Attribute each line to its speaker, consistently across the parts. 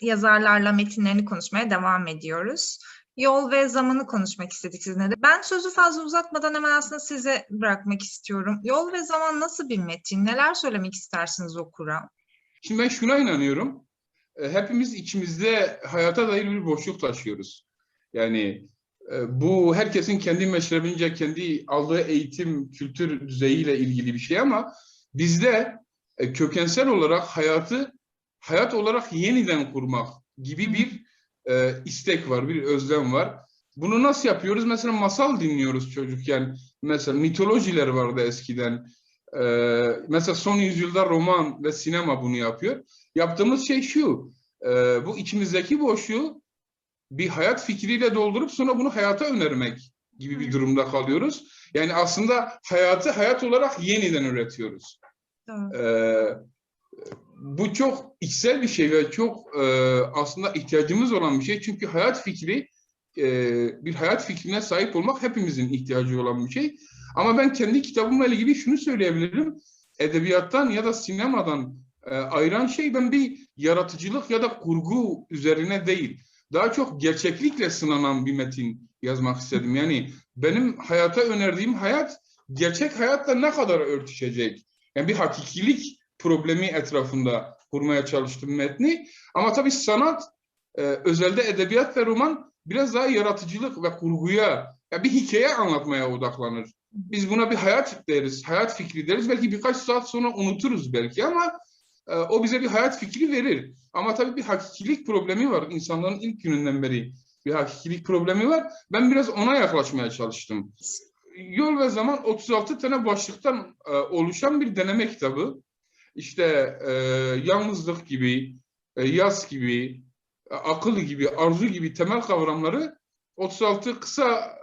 Speaker 1: yazarlarla metinlerini konuşmaya devam ediyoruz. Yol ve zamanı konuşmak istedik sizinle de. Ben sözü fazla uzatmadan hemen aslında size bırakmak istiyorum. Yol ve zaman nasıl bir metin? Neler söylemek istersiniz okura?
Speaker 2: Şimdi ben şuna inanıyorum. E, Hepimiz içimizde hayata dair bir boşluk taşıyoruz. Yani e, bu herkesin kendi meşrebince, kendi aldığı eğitim, kültür düzeyiyle ilgili bir şey ama bizde e, kökensel olarak hayatı hayat olarak yeniden kurmak gibi bir e, istek var, bir özlem var. Bunu nasıl yapıyoruz? Mesela masal dinliyoruz çocukken. Mesela mitolojiler vardı eskiden. Ee, mesela son yüzyılda roman ve sinema bunu yapıyor. Yaptığımız şey şu, e, bu içimizdeki boşluğu bir hayat fikriyle doldurup sonra bunu hayata önermek gibi bir durumda kalıyoruz. Yani aslında hayatı hayat olarak yeniden üretiyoruz. Ee, bu çok içsel bir şey ve çok e, aslında ihtiyacımız olan bir şey. Çünkü hayat fikri, e, bir hayat fikrine sahip olmak hepimizin ihtiyacı olan bir şey. Ama ben kendi kitabımla ilgili şunu söyleyebilirim. Edebiyattan ya da sinemadan e, ayıran şey ben bir yaratıcılık ya da kurgu üzerine değil. Daha çok gerçeklikle sınanan bir metin yazmak istedim. Yani benim hayata önerdiğim hayat gerçek hayatla ne kadar örtüşecek? Yani bir hakikilik problemi etrafında kurmaya çalıştım metni. Ama tabii sanat, e, özelde edebiyat ve roman biraz daha yaratıcılık ve kurguya, ya bir hikaye anlatmaya odaklanır. Biz buna bir hayat deriz, hayat fikri deriz. Belki birkaç saat sonra unuturuz belki ama e, o bize bir hayat fikri verir. Ama tabii bir hakikilik problemi var. İnsanların ilk gününden beri bir hakikilik problemi var. Ben biraz ona yaklaşmaya çalıştım. Yol ve Zaman 36 tane başlıktan e, oluşan bir deneme kitabı. İşte e, yalnızlık gibi, e, yaz gibi, e, akıl gibi, arzu gibi temel kavramları 36 kısa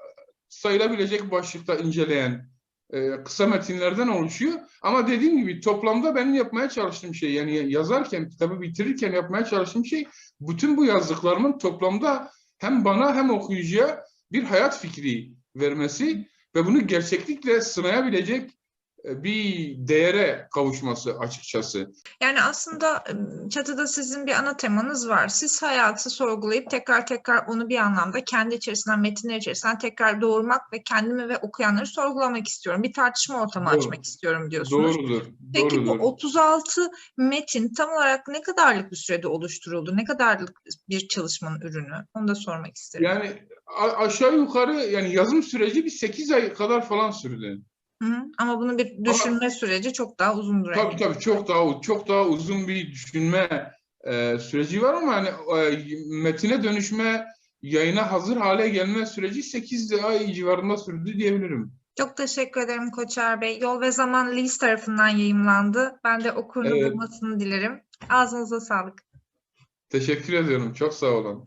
Speaker 2: sayılabilecek başlıkta inceleyen e, kısa metinlerden oluşuyor. Ama dediğim gibi toplamda benim yapmaya çalıştığım şey yani yazarken, kitabı bitirirken yapmaya çalıştığım şey bütün bu yazdıklarımın toplamda hem bana hem okuyucuya bir hayat fikri vermesi ve bunu gerçeklikle sınayabilecek bir değere kavuşması açıkçası.
Speaker 1: Yani aslında çatıda sizin bir ana temanız var. Siz hayatı sorgulayıp tekrar tekrar onu bir anlamda kendi içerisinden, metinler içerisinden tekrar doğurmak ve kendimi ve okuyanları sorgulamak istiyorum. Bir tartışma ortamı
Speaker 2: Doğru.
Speaker 1: açmak istiyorum diyorsunuz.
Speaker 2: Doğrudur.
Speaker 1: Peki bu
Speaker 2: doğrudur.
Speaker 1: 36 metin tam olarak ne kadarlık bir sürede oluşturuldu? Ne kadarlık bir çalışmanın ürünü? Onu da sormak isterim.
Speaker 2: Yani aşağı yukarı yani yazım süreci bir 8 ay kadar falan sürdü.
Speaker 1: Hı. Ama bunun bir düşünme süreci çok daha uzundur.
Speaker 2: Tabii
Speaker 1: eminim.
Speaker 2: tabii çok daha çok daha uzun bir düşünme e, süreci var ama hani e, metine dönüşme, yayına hazır hale gelme süreci 8 ay civarında sürdü diyebilirim.
Speaker 1: Çok teşekkür ederim Koçer Bey. Yol ve Zaman Lease tarafından yayımlandı. Ben de okurunu
Speaker 2: Evet.
Speaker 1: bulmasını dilerim. Ağzınıza sağlık.
Speaker 2: Teşekkür ediyorum. Çok sağ olun.